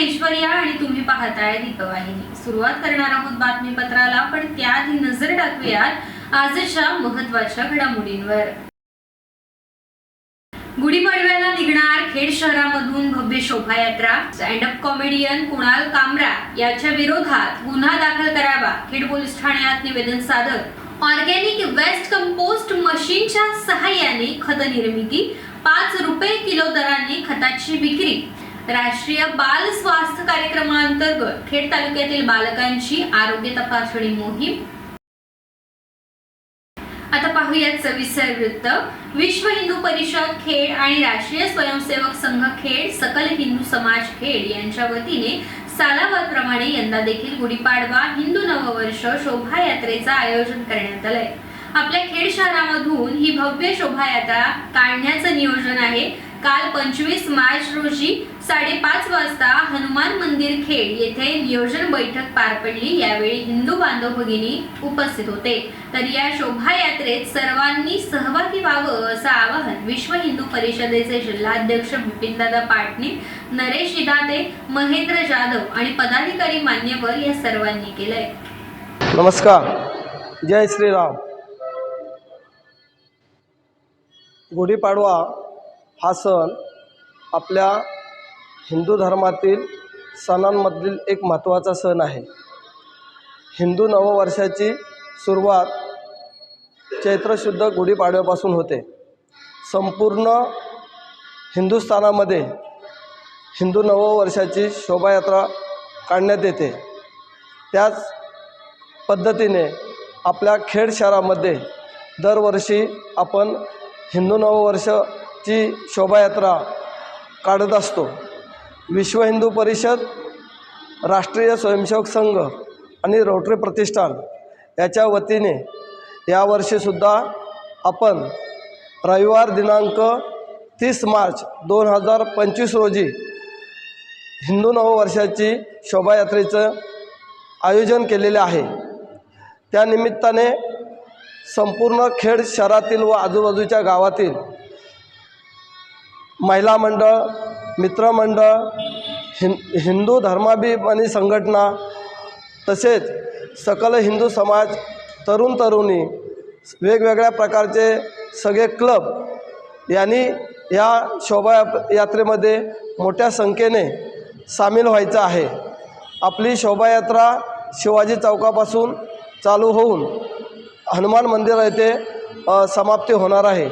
ऐश्वर्या आणि तुम्ही पाहताय दीपवाहिनी सुरुवात करणार आहोत बातमीपत्राला पण त्याआधी नजर टाकूयात आजच्या महत्त्वाच्या घडामोडींवर. गुढीपाडव्याला निघणार खेड शहरामधून भव्य शोभायात्रा. स्टँडअप कॉमेडियन कुणाल कामरा याच्या विरोधात गुन्हा दाखल करावा खेड पोलीस ठाण्यात निवेदन सादर. ऑर्गॅनिक वेस्ट कंपोस्ट मशीनच्या सहाय्याने खत निर्मिती पाच रुपये किलो दराने खताची विक्री. राष्ट्रीय बाल स्वास्थ्य कार्यक्रमाअंतर्गत खेड तालुक्यातील बालकांची आरोग्य तपासणी मोहीम. आता पाहूयात सविस्तर वृत्त. विश्व हिंदू परिषद खेड आणि राष्ट्रीय स्वयंसेवक संघ खेड सकल हिंदू समाज खेड यांच्या वतीने सालावरप्रमाणे यंदा देखील गुढीपाडवा हिंदू नववर्ष शोभायात्रेचं आयोजन करण्यात आलंय. आपल्या खेड शहरामधून ही भव्य शोभायात्रा काढण्याचं नियोजन आहे. काल पंचवीस मार्च रोजी साडेपाच वाजता हनुमान मंदिर खेड येथे नियोजन बैठक पार पडली. यावेळी हिंदू बांधव भगिनी उपस्थित होते. तर या शोभायात्रेत सर्वांनी सहभागी व्हावं असं आवाहन विश्व हिंदू परिषदेचे जिल्हाध्यक्ष बिपिनदादा पाटणे नरेश इदाते महेंद्र जाधव आणि पदाधिकारी मान्यवर या सर्वांनी केलंय. नमस्कार. जय श्रीराम. गुढीपाडवा हा सण आपल्या हिंदू धर्मातील सणांमधील एक महत्त्वाचा सण आहे. हिंदू नववर्षाची सुरुवात चैत्रशुद्ध गुढीपाडव्यापासून होते. संपूर्ण हिंदुस्थानामध्ये हिंदू नववर्षाची शोभायात्रा काढण्यात येते. त्याच पद्धतीने आपल्या खेड शहरामध्ये दरवर्षी आपण हिंदू नववर्षची शोभायात्रा काढत असतो. विश्व हिंदू परिषद राष्ट्रीय स्वयंसेवक संघ आणि रोटरी प्रतिष्ठान याच्या वतीने यावर्षीसुद्धा आपण रविवार दिनांक तीस मार्च दोन हजार पंचवीस रोजी हिंदू नववर्षाची शोभायात्रेचं आयोजन केलेले आहे. त्यानिमित्ताने संपूर्ण खेड शहरातील व आजूबाजूच्या गावातील महिला मंडळ मित्रमंडळ हिं हिंदू धर्माभिमानी संघटना तसेच सकल हिंदू समाज तरुण तरुणी वेगवेगळ्या प्रकारचे सगळे क्लब यांनी या शोभा यात्रेमध्ये मोठ्या संख्येने सामील व्हायचं आहे. आपली शोभायात्रा शिवाजी चौकापासून चालू होऊन हनुमान मंदिर येथे समाप्ती होणार आहे.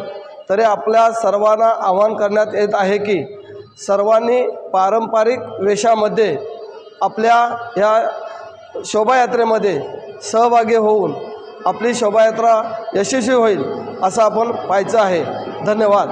तरी आपल्या सर्वांना आवाहन करण्यात येत आहे की सर्वांनी पारंपरिक वेशामध्ये आपल्या ह्या शोभायात्रेमध्ये सहभागी होऊन आपली शोभायात्रा यशस्वी होईल असं आपण पाहायचं आहे. धन्यवाद.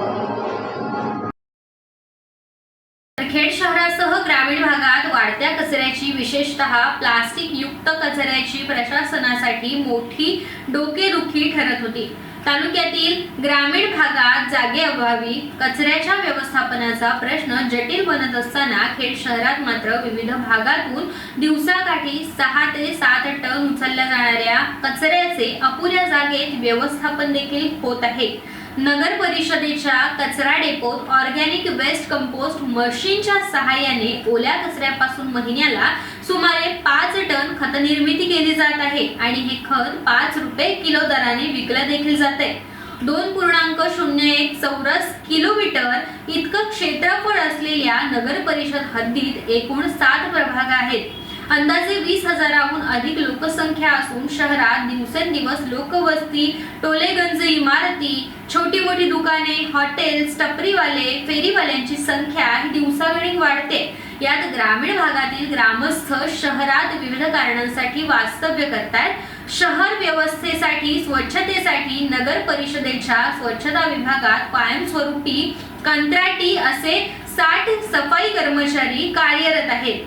तर खेड शहरासह ग्रामीण भागात वाढत्या कचऱ्याची विशेषतः प्लास्टिक युक्त कचऱ्याची प्रशासनासाठी मोठी डोकेदुखी ठरत होती. तालुक्यातील ग्रामीण भागात जागेअभावी कचऱ्याच्या व्यवस्थापनाचा प्रश्न जटिल बनत असताना खेड शहरात मात्र विविध भागातून दिवसाकाठी सहा ते सात टन उचलल्या जाणाऱ्या कचऱ्याचे अपुऱ्या जागेत व्यवस्थापन देखील होत आहे. नगर परिषदेच्या कचरा डेपोत ऑर्गॅनिक वेस्ट कंपोस्ट मशीनच्या सहाय्याने ओल्या कचऱ्यापासून महिन्याला सुमारे पाच टन खत निर्मिती केली जात आहे आणि हे खत पाच रुपये किलो दराने विकलं देखील जाते दोन पूर्णांक शून्य एक चौरस किलोमीटर इतकं क्षेत्रफळ असलेल्या नगर परिषद हद्दीत एकूण सात प्रभाग आहेत. अंदाजे वीस हजाराहून अधिक लोकसंख्या असून शहरात दिवसेंदिवस लोकवस्ती टोलेगंज इमारती छोटी मोठी दुकाने हॉटेल्स टपरीवाले फेरीवाल्यांची संख्या दिवसागणिक वाढते. यात ग्रामीण भागातील ग्रामस्थ शहरात विविध कारणांसाठी वास्तव्य करतात शहर व्यवस्थेसाठी स्वच्छतेसाठी नगर परिषदेच्या स्वच्छता विभागात कायमस्वरूपी कंत्राटी असे साठ सफाई कर्मचारी कार्यरत आहेत.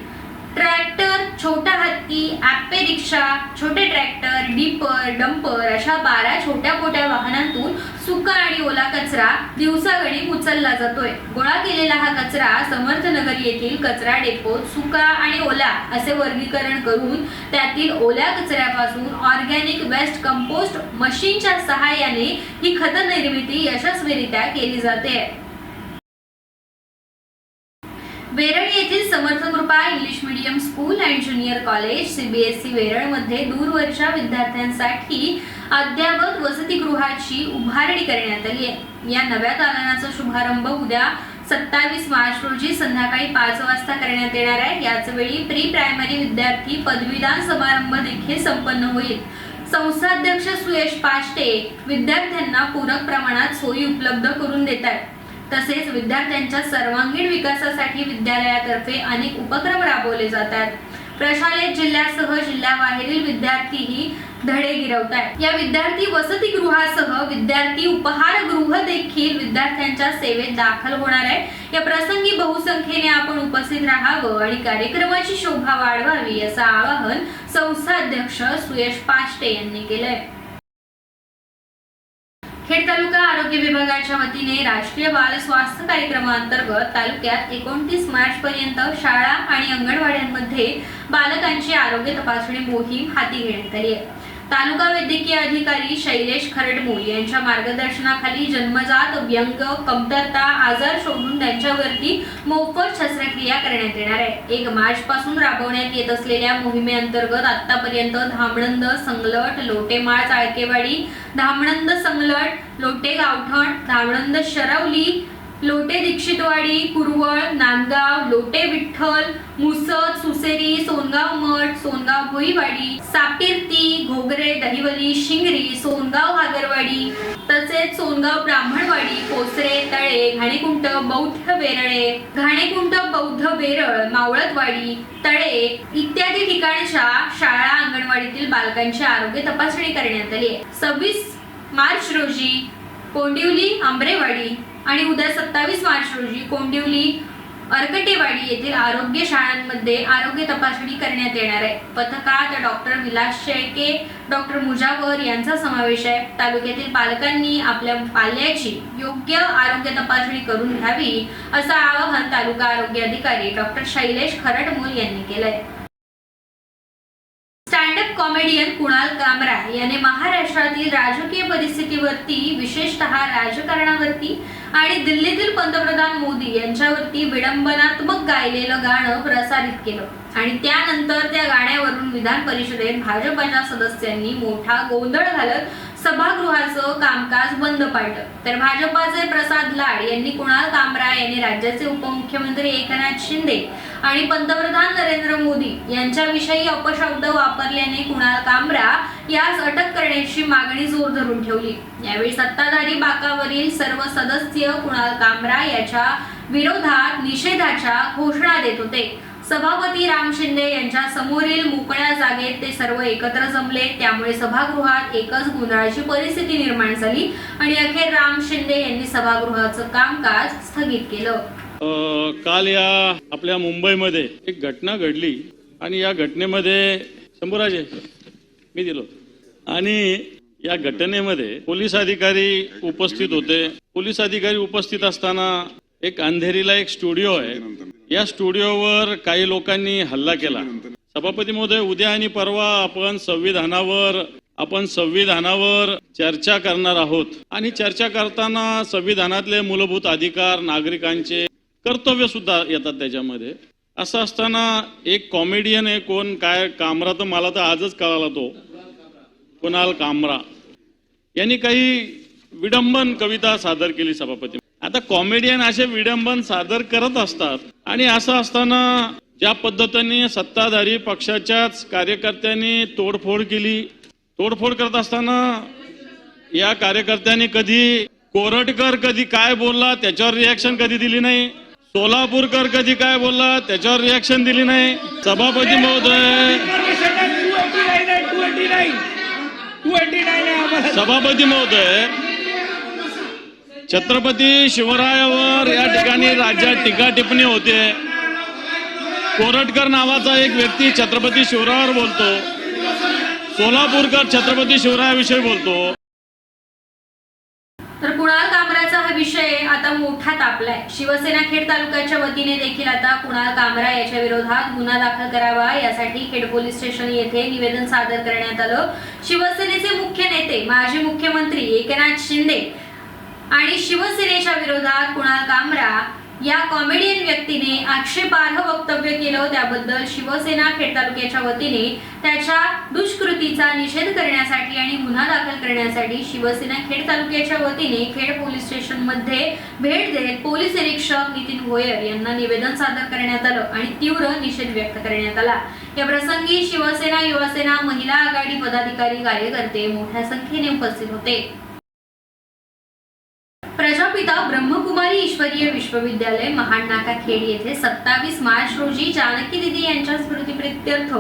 ट्रॅक्टर छोटा हत्ती ॲपे रिक्षा छोटे ट्रॅक्टर डिपर डंपर अशा बारा छोट्या मोठ्या वाहनांतून सुका आणि ओला कचरा दिवसागणिक उचलला जातोय. गोळा केलेला हा कचरा समर्थनगर येथील कचरा डेपोत सुका आणि ओला असे वर्गीकरण करून त्यातील ओल्या कचऱ्यापासून ऑर्गॅनिक वेस्ट कंपोस्ट मशीनच्या सहाय्याने ही खत निर्मिती यशस्वीरित्या केली जाते. वेरळ येथील Samarth Krupa English medium school and junior college CBSE वेरळमध्ये दूरवरच्या विद्यार्थ्यांसाठी अद्यावत वसतिगृहाची उभारणी करण्यात आली आहे. या नव्या दालनाचा शुभारंभ उद्या सत्तावीस मार्च रोजी संध्याकाळी पाच वाजता करण्यात येणार आहे. याच वेळी प्री प्रायमरी विद्यार्थी पदवीदान समारंभ देखील संपन्न होईल. संस्थाध्यक्ष सुयश पाष्टे विद्यार्थ्यांना पूरक प्रमाणात सोयी उपलब्ध करून देत आहेत. तसेच विद्यार्थ्यांच्या सर्वांगीण विकासासाठी विद्यालयातर्फे अनेक उपक्रम राबवले जातात. प्रशालेत जिल्ह्यासह जिल्ह्याबाहेरील विद्यार्थीही धडे गिरवत आहेत या विद्यार्थी वसतिगृहासह विद्यार्थी उपहारगृह देखील विद्यार्थ्यांच्या सेवेत दाखल होणार आहे या प्रसंगी बहुसंख्येने आपण उपस्थित राहावं आणि कार्यक्रमाची शोभा वाढवावी असं आवाहन संस्थाध्यक्ष सुयश पाष्टे यांनी केलंय. खेड तालुका आरोग्य विभागाच्या वतीने राष्ट्रीय बाल स्वास्थ्य कार्यक्रमाअंतर्गत तालुक्यात एकोणतीस मार्च पर्यंत शाळा आणि अंगणवाड्यांमध्ये बालकांची आरोग्य तपासणी मोहीम हाती घेण्यात आली आहे. तालुका वैद्यकीय अधिकारी शैलेश खरडमोल यांच्या मार्गदर्शनाखाली जन्मजात व्यंग कमतरता आजार शोधून त्यांच्यावरती मोफत शस्त्रक्रिया करण्यात येणार आहे. एक मार्च पासून राबवण्यात येत असलेल्या मोहिमेअंतर्गत आतापर्यंत धामणंद संगलट लोटेमाळ चाळकेवाडी धामणंद संगलट लोटे गावठण धामणंद शरवली लोटे दीक्षितवाडी कुरवळ नांदगाव लोटे विठ्ठल मुसद सुसेरी सोनगाव मठ सोनगाव भोईवाडी सापिर्ती घोगरे दहिवली शिंगरी सोनगाव हागरवाडी तसेच सोनगाव ब्राह्मणवाडी कोसरे तळे घाणेकुंट बौद्ध बेरळे घाणेकुंट बौद्ध बेरळ मावळतवाडी तळे इत्यादी ठिकाणच्या शाळा अंगणवाडीतील बालकांची आरोग्य तपासणी करण्यात आली आहे. सव्वीस मार्च रोजी कोंडिवली आंबरेवाडी आणि उद्या सत्तावीस मार्च रोजी कोंडिवली अर्कटेवाडी येथील आरोग्य शाळांमध्ये आरोग्य तपासणी करण्यात येणार आहे. पथकात डॉक्टर विलास शेळके डॉक्टर मुजावर यांचा समावेश आहे. तालुक्यातील पालकांनी आपल्या पाल्याची योग्य आरोग्य तपासणी करून घ्यावी असं आवाहन तालुका आरोग्य अधिकारी डॉक्टर शैलेश खरटमोल यांनी केलं आहे कॉमेडियन कुणाल कामरा याने महाराष्ट्रातील राजकीय परिस्थितीवरती विशेषतः राजकारणावरती आणि दिल्लीतील पंतप्रधान मोदी यांच्यावरती विडंबनात्मक गायलेलं गाणं प्रसारित केलं. आणि त्यानंतर त्या गाण्यावरून विधान परिषदेत भाजपच्या सदस्यांनी मोठा गोंधळ घालत सभागृहाचं कामकाज बंद पाडलं. तर भाजपाचे प्रसाद लाड यांनी कुणाल कामरा यांनी राज्याचे उपमुख्यमंत्री एकनाथ शिंदे आणि पंतप्रधान नरेंद्र मोदी यांच्याविषयी अपशब्द वापरल्याने कुणाल कामरा यास अटक करण्याची मागणी जोर धरून ठेवली. यावेळी सत्ताधारी बाकावरील सर्व सदस्य कुणाल कामरा याच्या विरोधात निषेधाच्या घोषणा देत होते. सभापती राम शिंदे यांच्या समोरील मोकळ्या जागेत ते सर्व एकत्र जमले. त्यामुळे सभागृहात एकच गोंधळाची परिस्थिती निर्माण झाली आणि अखेर राम शिंदे यांनी सभागृहाचं कामकाज स्थगित केलं. काल या आपल्या मुंबईमध्ये एक घटना घडली आणि या घटनेमध्ये शंभूराजे मी दिलो. आणि या घटनेमध्ये पोलीस अधिकारी उपस्थित होते. पोलीस अधिकारी उपस्थित असताना एक अंधेरीला एक स्टुडिओ आहे. या स्टुडिओवर काही लोकांनी हल्ला केला. सभापती महोदय उद्या आणि परवा आपण संविधानावर आपण संविधानावर चर्चा करणार आहोत. आणि चर्चा करताना संविधानातले मूलभूत अधिकार नागरिकांचे कर्तव्य सुद्धा येतात त्याच्यामध्ये. असं असताना एक कॉमेडियन आहे कोण? काय? कामरा तर मला तर आजच कळाला तो. कुणाल कामरा. यांनी काही विडंबन कविता सादर केली सभापती आता कॉमेडियन असे विडंबन सादर करत असतात. आणि असं असताना ज्या पद्धतीने सत्ताधारी पक्षाच्याच कार्यकर्त्यांनी तोडफोड केली तोडफोड करत असताना या कार्यकर्त्यांनी कधी कोरटकर कधी काय बोलला त्याच्यावर रिॲक्शन कधी दिली नाही सोलापूरकर कधी काय बोलला त्याच्यावर रिॲक्शन दिली नाही. सभापती महोदय सभापती महोदय छत्रपती शिवरायावर या ठिकाणी राज्यात टीका टिप्पणी होते. कोरटकर नावाचा एक व्यक्ती छत्रपती शिवरायावर बोलतो. सोलापूरकर छत्रपती शिवरायाविषयी बोलतो. तर कुणाल कामराचा हा विषय आता मोठा तापलाय. शिवसेना खेड तालुक्याच्या वतीने देखील आता कुणाल कामरा याच्या विरोधात गुन्हा दाखल करावा यासाठी खेड पोलीस स्टेशन येथे निवेदन सादर करण्यात आलं. शिवसेनेचे मुख्य नेते माजी मुख्यमंत्री एकनाथ शिंदे आणि शिवसेनेच्या विरोधात कुणाल कामरा या कॉमेडियन व्यक्तीने आक्षेपार्ह वक्तव्य केलं. त्याबद्दल शिवसेना खेड तालुक्याच्या वतीने त्याच्या दुष्कृतीचा निषेध करण्यासाठी आणि गुन्हा दाखल करण्यासाठी शिवसेना खेड तालुक्याच्या वतीने खेड पोलीस स्टेशनमध्ये भेट देत पोलीस निरीक्षक नितीन गोयर यांना निवेदन सादर करण्यात आलं आणि तीव्र निषेध व्यक्त करण्यात आला. या प्रसंगी शिवसेना युवासेना महिला आघाडी पदाधिकारी कार्यकर्ते मोठ्या संख्येने उपस्थित होते. प्रजापिता ब्रह्मकुमारी ईश्वरीय विश्वविद्यालय महाड नाका खेड येथे सत्तावीस मार्च रोजी जानकी दिदी यांच्या स्मृतीप्रित्यर्थ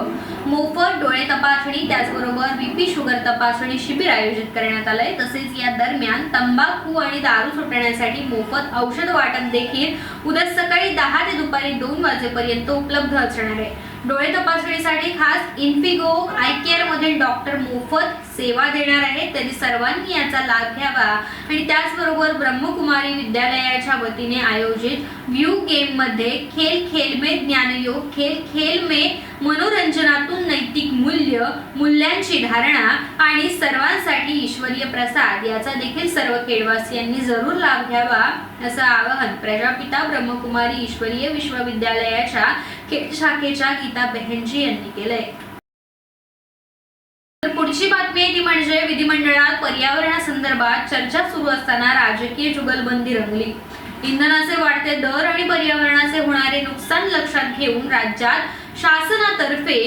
मोफत डोळे तपासणी त्याचबरोबर बीपी शुगर तपासणी शिबिर आयोजित करण्यात आलंय. तसेच या दरम्यान तंबाखू आणि दारू सुटण्यासाठी मोफत औषध वाटप देखील उद्या सकाळी दहा ते दुपारी दोन वाजेपर्यंत उपलब्ध असणार आहे. डोळे तपासणीसाठी खास इन्फिगो आय केअर मधील डॉक्टर मोफत सेवा देणार आहेत तरी सर्वांनी याचा लाभ घ्यावा. आणि त्याचबरोबर ब्रह्मकुमारी विद्यालयाच्या वतीने आयोजित व्ह्यू गेममध्ये खेल खेल में ज्ञानयोग खेल खेल में मनोरंजनातून मूल्य मूल्यांची धारणा आणि सर्वांसाठी ईश्वरीय प्रसाद याचा देखील सर्व खेडवासियांनी जरूर लाभ घ्यावा असं आवाहन प्रजापिता ब्रह्मकुमारी ईश्वरीय विश्वविद्यालयाच्या खेड शाखेच्या गीता बेहेनजी यांनी केलंय. तर पुढची बातमी ती म्हणजे विधिमंडळात पर्यावरणासंदर्भात चर्चा सुरू असताना राजकीय जुगलबंदी रंगली. इंधनाचे वाढते दर आणि पर्यावरणाचे होणारे नुकसान लक्षात घेऊन राज्यात शासनातर्फे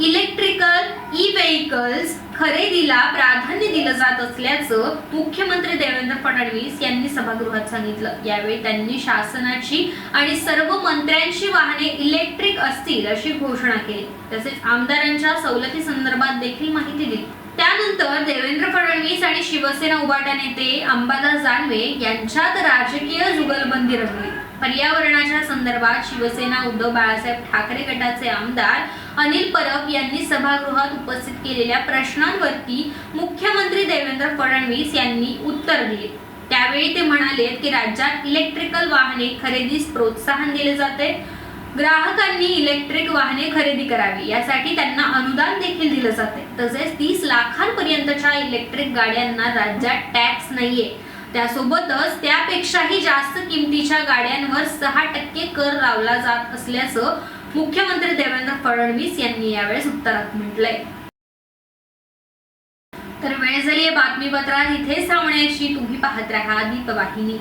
इलेक्ट्रिकल ई व्हेकल्स खरेदीला प्राधान्य दिलं जात असल्याचं मुख्यमंत्री देवेंद्र फडणवीस यांनी सभागृहात सांगितलं. यावेळी त्यांनी शासनाची आणि सर्व मंत्र्यांची वाहने इलेक्ट्रिक असतील अशी घोषणा केली. तसेच आमदारांच्या सवलती संदर्भात देखील माहिती दिली. त्यानंतर देवेंद्र फडणवीस आणि शिवसेना उभाटा नेते अंबादास दानवे यांच्यात राजकीय जुगलबंदी रंगली. पर्यावरणाच्या संदर्भात शिवसेना उद्धव बाळासाहेब ठाकरे गटाचे आमदार अनिल परब यांनी सभागृहात उपस्थित केलेल्या प्रश्नांवरती मुख्यमंत्री देवेंद्र फडणवीस यांनी उत्तर दिले. त्यावेळी ते म्हणाले की राज्यात इलेक्ट्रिकल वाहने खरेदीस प्रोत्साहन दिले जाते. ग्राहकांनी इलेक्ट्रिक वाहने खरेदी करावी यासाठी त्यांना अनुदान देखील दिलं जाते. तसेच तीस लाखांपर्यंतच्या इलेक्ट्रिक गाड्यांना राज्यात टॅक्स नाहीये. त्यासोबतच त्यापेक्षाही जास्त किमतीच्या गाड्यांवर सहा टक्के कर लावला जात असल्याचं मुख्यमंत्री देवेंद्र फडणवीस यांनी यावेळेस उत्तरात म्हटलंय. तर वेळ झाली बातमीपत्रात. इथेच थांबण्याची तुम्ही पाहत राहा दीपवाहिनी.